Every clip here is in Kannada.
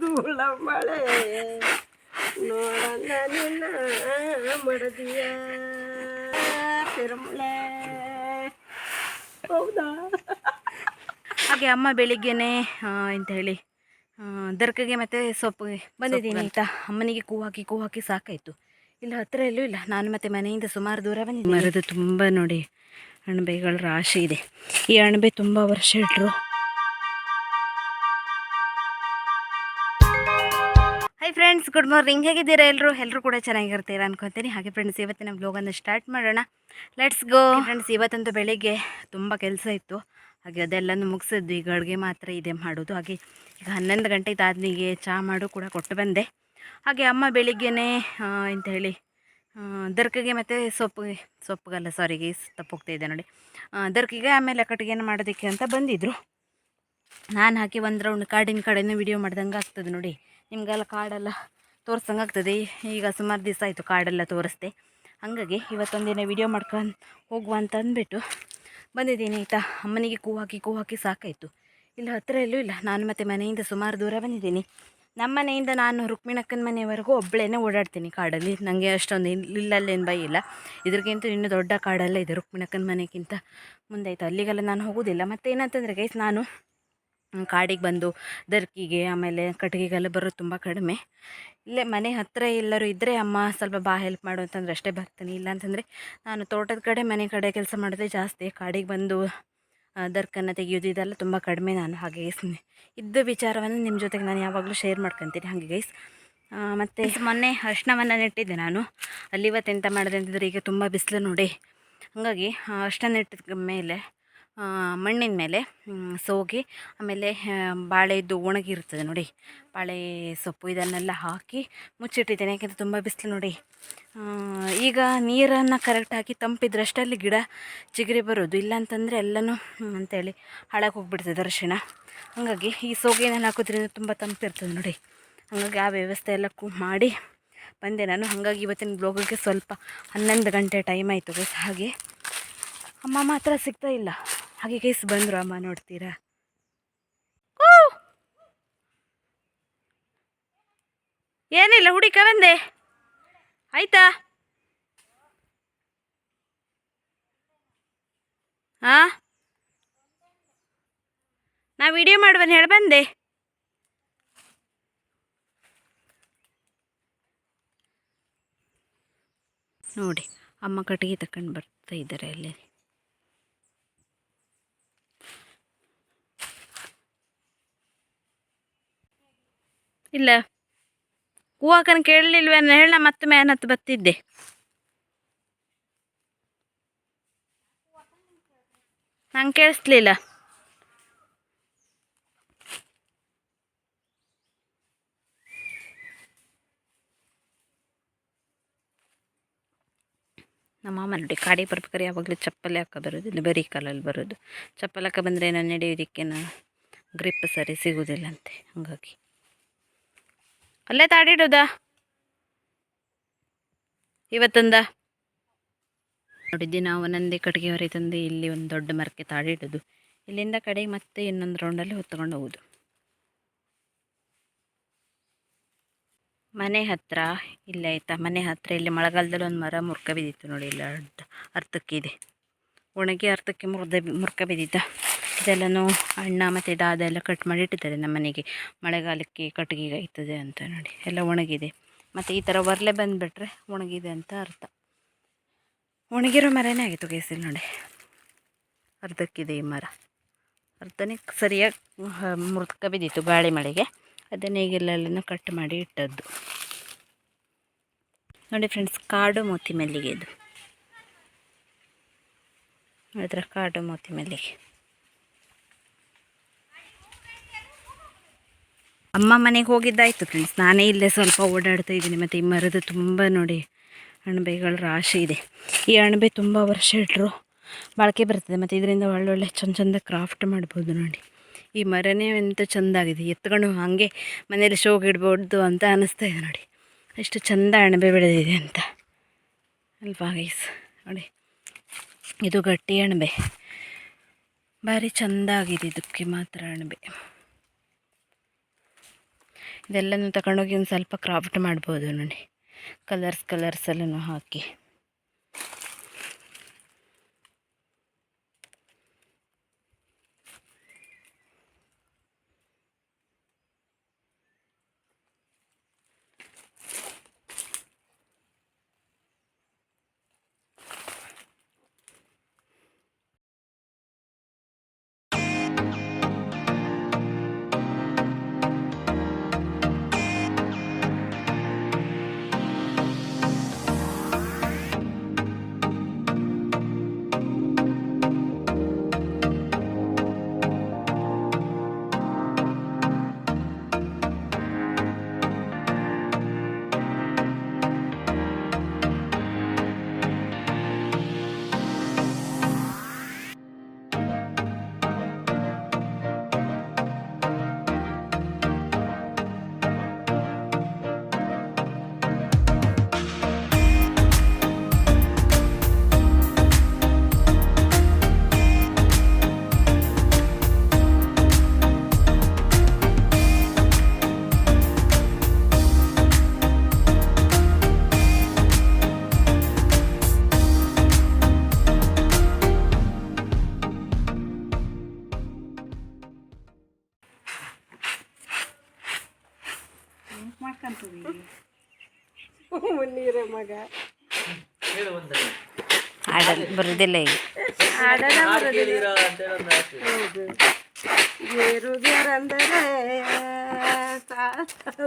ಧೂಳ ಮಳೆ ನೋಡಲ್ಲ ನಿನ್ನ ಮಡದಿಯ ತಿರುಮಲೆ ಹೌದಾ? ಹಾಗೆ ಅಮ್ಮ ಬೆಳಿಗ್ಗೆನೆ ಅಂತ ಹೇಳಿ ದರ್ಕಗೆ ಮತ್ತೆ ಸೊಪ್ಪಿಗೆ ಬಂದಿದ್ದೀನಿ ಆಯಿತಾ? ಅಮ್ಮನಿಗೆ ಕೂ ಹಾಕಿ ಕೂ ಹಾಕಿ ಸಾಕಾಯಿತು. ಇಲ್ಲ ಹತ್ತಿರ ಎಲ್ಲೂ ಇಲ್ಲ. ನಾನು ಮತ್ತೆ ಮನೆಯಿಂದ ಸುಮಾರು ದೂರ ಬಂದಿದ್ದೀನಿ. ಮರದ ತುಂಬ ನೋಡಿ ಅಣಬೆಗಳ ರಾಶಿ ಇದೆ. ಈ ಅಣಬೆ ತುಂಬ ವರ್ಷ ಇಟ್ಟರು ಹಾಯ್ ಫ್ರೆಂಡ್ಸ್ ಗುಡ್ ಮಾರ್ನಿಂಗ್ ಹೇಗಿದ್ದೀರಾ ಎಲ್ಲರೂ? ಎಲ್ಲರೂ ಕೂಡ ಚೆನ್ನಾಗಿರ್ತೀರಾ ಅನ್ಕೊತೀನಿ. ಹಾಗೆ ಫ್ರೆಂಡ್ಸ್ ಇವತ್ತಿನ ಬ್ಲಾಗನ್ನು ಸ್ಟಾರ್ಟ್ ಮಾಡೋಣ. ಲೆಟ್ಸ್ ಗೋ ಫ್ರೆಂಡ್ಸ್ ಇವತ್ತಂತೂ ಬೆಳಿಗ್ಗೆ ತುಂಬ ಕೆಲಸ ಇತ್ತು. ಹಾಗೆ ಅದೆಲ್ಲನೂ ಮುಗಿಸಿದ್ವಿ ಈಗ ಅಡುಗೆ ಮಾತ್ರ ಇದೆ ಮಾಡೋದು. ಹಾಗೆ ಈಗ ಹನ್ನೊಂದು ಗಂಟೆ ತಾದ್ನಿಗೆ ಚಹಾ ಮಾಡು ಕೂಡ ಕೊಟ್ಟು ಬಂದೆ. ಹಾಗೆ ಅಮ್ಮ ಬೆಳಿಗ್ಗೆನೇ ಅಂತ ಎಂತ ಹೇಳಿ ದರ್ಕಿಗೆ ಮತ್ತು ಸೊಪ್ಪಿಗೆ ಸಾರಿ ಸಾರಿಗೆ ತಪ್ಪೋಗ್ತಾ ಇದೆ ನೋಡಿ. ದರ್ಕಿಗೆ ಆಮೇಲೆ ಕಟ್ಟಿಗೆನ ಮಾಡೋದಕ್ಕೆ ಅಂತ ಬಂದಿದ್ದರು ನಾನು ಹಾಕಿ ಒಂದು ರೌಂಡ್ ಕಾಡಿನ ಕಡೆನೂ ವಿಡಿಯೋ ಮಾಡ್ದಂಗೆ ಆಗ್ತದೆ ನೋಡಿ. ನಿಮಗೆಲ್ಲ ಕಾಡೆಲ್ಲ ತೋರಿಸಂಗಾಗ್ತದೆ. ಈಗ ಸುಮಾರು ದಿವಸ ಆಯಿತು ಕಾಡೆಲ್ಲ ತೋರಿಸ್ದೆ. ಹಾಗಾಗಿ ಇವತ್ತೊಂದಿನ ವಿಡಿಯೋ ಮಾಡ್ಕೊಂಡು ಹೋಗುವ ಅಂತ ಅಂದ್ಬಿಟ್ಟು ಬಂದಿದ್ದೀನಿ ಆಯಿತಾ. ಅಮ್ಮನಿಗೆ ಕೂ ಹಾಕಿ ಕೂ ಹಾಕಿ ಸಾಕಾಯಿತು. ಇಲ್ಲ ಹತ್ತಿರ ಎಲ್ಲೂ ಇಲ್ಲ. ನಾನು ಮತ್ತು ಮನೆಯಿಂದ ಸುಮಾರು ದೂರ ಬಂದಿದ್ದೀನಿ. ನಮ್ಮ ಮನೆಯಿಂದ ನಾನು ರುಕ್ಮಿಣಕ್ಕನ ಮನೆಯವರೆಗೂ ಒಬ್ಬಳೇನೆ ಓಡಾಡ್ತೀನಿ ಕಾಡಲ್ಲಿ. ನನಗೆ ಅಷ್ಟೊಂದು ಇಲ್- ಇಲ್ಲಲ್ಲೇನು ಭಯ ಇಲ್ಲ. ಇದ್ರಿಗಿಂತ ಇನ್ನೂ ದೊಡ್ಡ ಕಾಡೆಲ್ಲ ಇದೆ ರುಕ್ಮಿಣಕ್ಕನ ಮನೆಗಿಂತ ಮುಂದೆ ಆಯಿತು. ಅಲ್ಲಿಗೆಲ್ಲ ನಾನು ಹೋಗೋದಿಲ್ಲ. ಮತ್ತು ಏನಂತಂದರೆ ಗೈಸ್ ನಾನು ಕಾಡಿಗೆ ಬಂದು ದರ್ಕಿಗೆ, ಆಮೇಲೆ ಕಟ್ಟಿಗೆಗೆಲ್ಲ ಬರೋದು ತುಂಬ ಕಡಿಮೆ. ಇಲ್ಲೇ ಮನೆ ಹತ್ತಿರ ಎಲ್ಲರೂ ಇದ್ದರೆ ಅಮ್ಮ ಸ್ವಲ್ಪ ಬಾ ಹೆಲ್ಪ್ ಮಾಡು ಅಂತಂದ್ರೆ ಅಷ್ಟೇ ಬರ್ತೀನಿ. ಇಲ್ಲ ಅಂತಂದರೆ ನಾನು ತೋಟದ ಕಡೆ, ಮನೆ ಕಡೆ ಕೆಲಸ ಮಾಡೋದೇ ಜಾಸ್ತಿ. ಕಾಡಿಗೆ ಬಂದು ದರ್ಕನ್ನು ತೆಗೆಯೋದು ಇದೆಲ್ಲ ತುಂಬ ಕಡಿಮೆ ನಾನು ಹಾಗೆ ಇದ್ದ ವಿಚಾರವನ್ನು ನಿಮ್ಮ ಜೊತೆಗೆ ನಾನು ಯಾವಾಗಲೂ ಶೇರ್ ಮಾಡ್ಕೊತೀನಿ. ಹಾಗೆ ಗೈಸ್ ಮತ್ತು ಮೊನ್ನೆ ಅರ್ಶಿನವನ್ನು ನೆಟ್ಟಿದ್ದೆ ನಾನು. ಅಲ್ಲಿ ಇವತ್ತು ಎಂತ ಮಾಡಿದೆ ಅಂತಂದರೆ ಈಗ ತುಂಬ ಬಿಸಿಲು ನೋಡಿ. ಹಾಗಾಗಿ ಅರ್ಶಿನ ನೆಟ್ಟಿದ ಮೇಲೆ ಮಣ್ಣಿನ ಮೇಲೆ ಸೋಗಿ, ಆಮೇಲೆ ಬಾಳೆದು ಒಣಗಿರ್ತದೆ ನೋಡಿ. ಬಾಳೆ ಸೊಪ್ಪು ಇದನ್ನೆಲ್ಲ ಹಾಕಿ ಮುಚ್ಚಿಟ್ಟಿದ್ದೇನೆ, ಯಾಕೆಂದರೆ ತುಂಬ ಬಿಸಿಲು ನೋಡಿ. ಈಗ ನೀರನ್ನು ಕರೆಕ್ಟ್ ಹಾಕಿ ತಂಪಿದ್ರಷ್ಟೇ ಅಲ್ಲಿ ಗಿಡ ಚಿಗುರಿ ಬರೋದು. ಇಲ್ಲ ಅಂತಂದರೆ ಎಲ್ಲನೂ ಅಂತೇಳಿ ಹಾಳಾಗಿ ಹೋಗ್ಬಿಡ್ತದೆ ದರ್ಶನ. ಹಾಗಾಗಿ ಈ ಸೋಗೆನಲ್ಲಿ ಹಾಕೋದ್ರಿಂದ ತುಂಬ ತಂಪಿರ್ತದೆ ನೋಡಿ. ಹಾಗಾಗಿ ಆ ವ್ಯವಸ್ಥೆ ಎಲ್ಲ ಕೂ, ಮಾಡಿ ಬಂದೆ ನಾನು. ಹಾಗಾಗಿ ಇವತ್ತಿನ ಬ್ಲಾಗಿಗೆ ಸ್ವಲ್ಪ ಹನ್ನೊಂದು ಗಂಟೆ ಟೈಮ್ ಆಯಿತು ಗೈಸ್ ಹಾಗೆ ಅಮ್ಮ ಮಾತ್ರ ಸಿಗ್ತಾ ಇಲ್ಲ. ಹಾಗೆ ಕೇಸ್ ಬಂದರು ಅಮ್ಮ, ನೋಡ್ತೀರಾ! ಏನಿಲ್ಲ ಹುಡುಕ ಬಂದೆ. ಆಯ್ತಾ? ಹಾ ನಾ ವಿಡಿಯೋ ಮಾಡುವನ್ ಹೇಳಿ, ಬಂದೆ. ನೋಡಿ, ಅಮ್ಮ ಕಟ್ಟಿಗೆ ತಕೊಂಡು ಬರ್ತಾ ಇದ್ದಾರೆ ಅಲ್ಲಿ. ಇಲ್ಲ. ಹೂವಕ್ಕನ ಕೇಳಲಿಲ್ವೇನ ಹೇಳ ಮತ್ತೆ ಮ್ಯಾನ್ ಹತ್ತು ಬತ್ತಿದ್ದೆ. ನಂಗೆ ಕೇಳಿಸ್ಲಿಲ್ಲ. ನಮ್ಮ ಮಾಮ ನೋಡಿ ಕಾಡಿಗೆ ಬರ್ಬೇಕಾದ್ರೆ ಯಾವಾಗಲೂ ಚಪ್ಪಲಿ ಹಾಕೋ ಬರೋದಿಲ್ಲ ಬರೀ ಕಾಲಲ್ಲಿ ಬರೋದು. ಚಪ್ಪಲಿ ಹಾಕ ಬಂದರೆ ನಾನು ನಡೆಯೋದಕ್ಕೆ ಗ್ರಿಪ್ ಸರಿ ಸಿಗೋದಿಲ್ಲಂತೆ ಹಾಗಾಗಿ. ಅಲ್ಲೇ ತಾಡಿಡೋದ? ಇವತ್ತಂದ? ನೋಡಿದ್ದೆ ನಾವು ಒಂದೊಂದೇ ಕಟ್ಟಿಗೆ ಹೊರೆ ತಂದು ಇಲ್ಲಿ ಒಂದು ದೊಡ್ಡ ಮರಕ್ಕೆ ತಾಡಿಡೋದು. ಇಲ್ಲಿಂದ ಕಡೆಗೆ ಮತ್ತೆ ಇನ್ನೊಂದು ರೌಂಡಲ್ಲಿ ಹೊತ್ಕೊಂಡು ಹೋಗೋದು. ಮನೆ ಹತ್ರ, ಇಲ್ಲ ಆಯ್ತಾ? ಮನೆ ಹತ್ರ, ಇಲ್ಲಿ ಮಳೆಗಾಲದಲ್ಲಿ ಒಂದು ಮರ ಮುರ್ಕ ಬಿದ್ದಿತ್ತು ನೋಡಿ, ಇಲ್ಲ ಅರ್ಧ ಇದೆ ಒಣಗಿ ಅರ್ಧಕ್ಕೆ ಮುರ್ದ ಮುರ್ಕ ಬಿದ್ದಿದ್ದ ಇದೆಲ್ಲನೂ ಅಣ್ಣ ಮತ್ತು ದಾದ ಎಲ್ಲ ಕಟ್ ಮಾಡಿ ಇಟ್ಟಿದ್ದಾರೆ ನಮ್ಮ ಮನೆಗೆ. ಮಳೆಗಾಲಕ್ಕೆ ಕಟ್ಟಿಗೆ ಇರ್ತದೆ ಅಂತ ನೋಡಿ. ಎಲ್ಲ ಒಣಗಿದೆ. ಮತ್ತು ಈ ಥರ ಒರಲೆ ಬಂದುಬಿಟ್ರೆ ಒಣಗಿದೆ ಅಂತ ಅರ್ಥ. ಒಣಗಿರೋ ಮರನೇ ಆಗಿತ್ತು ಗೇಸಲ್ಲಿ ನೋಡಿ. ಅರ್ಧಕ್ಕಿದೆ ಈ ಮರ. ಅರ್ಧನೇ ಸರಿಯಾಗಿ ಮುರ್ಕ ಬಿದ್ದಿತ್ತು ಗಾಳಿ ಮಳೆಗೆ. ಅದನ್ನು ಈಗೆಲ್ಲ ಕಟ್ ಮಾಡಿ ಇಟ್ಟದ್ದು. ನೋಡಿ ಫ್ರೆಂಡ್ಸ್ ಕಾಡು ಮೋತಿ ಮಲ್ಲಿಗೆ ಇದು. ಅದರ ಕಾಡು ಮೋತಿ ಮಲ್ಲಿಗೆ. ಅಮ್ಮ ಮನೆಗೆ ಹೋಗಿದ್ದಾಯ್ತು ಫ್ರೆಂಡ್ಸ್ ನಾನೇ ಇಲ್ಲೇ ಸ್ವಲ್ಪ ಓಡಾಡ್ತಾ ಇದ್ದೀನಿ. ಮತ್ತು ಈ ಮರದ ತುಂಬ ನೋಡಿ ಅಣಬೆಗಳ ರಾಶಿ ಇದೆ. ಈ ಅಣಬೆ ತುಂಬ ವರ್ಷ ಇಟ್ಟರು ಬಾಳಿಕೆ ಬರ್ತದೆ. ಮತ್ತು ಇದರಿಂದ ಒಳ್ಳೊಳ್ಳೆ ಚಂದ ಚಂದ ಕ್ರಾಫ್ಟ್ ಮಾಡ್ಬೋದು ನೋಡಿ. ಈ ಮರನೇ ಎಂತ ಚೆಂದ ಆಗಿದೆ ಎತ್ಕೊಂಡು ಹಾಗೆ ಮನೇಲಿ ಶೋಗೆ ಇಡ್ಬೋದು ಅಂತ ಅನ್ನಿಸ್ತಾ ಇದೆ ನೋಡಿ. ಎಷ್ಟು ಚಂದ ಅಣಬೆ ಬೆಳೆದಿದೆ ಅಂತ. ಅಲ್ವಾ ಗೈಸ್ ನೋಡಿ. ಇದು ಗಟ್ಟಿ ಅಣಬೆ. ಭಾರಿ ಚಂದ ಆಗಿದೆ ಇದಕ್ಕೆ ಮಾತ್ರ ಅಣಬೆ. ಇದೆಲ್ಲನೂ ತಗೊಂಡೋಗಿ ಒಂದು ಸ್ವಲ್ಪ ಕ್ರಾಫ್ಟ್ ಮಾಡ್ಬೋದು ನೋಡಿ. ಕಲರ್ಸ್ ಕಲರ್ಸಲ್ಲೂ ಹಾಕಿ. ಮಗ ಹಾಡಲ್ ಬರೋದಿಲ್ಲ ಈಗ ಹಾಡನ ಹೌದು ಏರುದೇರಂದರೆ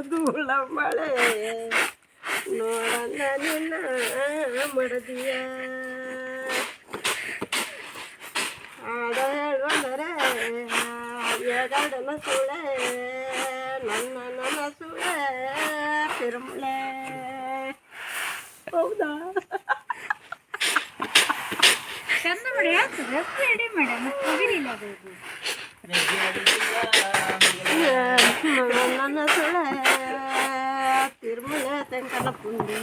ಧೂಳ ಮಳೆ ನೋಡಲ್ಲ ನಿನ್ನ ಮಡದಿಯ ಹಾಡ ಹೇಳುವಂದರೆ ಎಗಡನ ಸುಳೆ ನನ್ನ ನನ್ನ ಸುಳೆ ತಿರುಮಲೆ ಹೌದಾ? ನನ್ನ ಸುಳೆ ತಿರುಮಲ ತೆಂಕನ ಪುಂಡಿ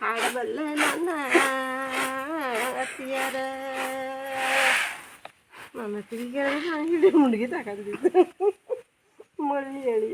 ಹಾಡಬಲ್ಲೆ ನನ್ನ ಅತಿಯರ ನನ್ನ ತಿರುಗಿ ನಾನು ಹಿಡಿ ಮುಡುಗಿ ತಗೊಂಡಿದ್ದು ಮಳ್ಳಿ ಹೇಳಿ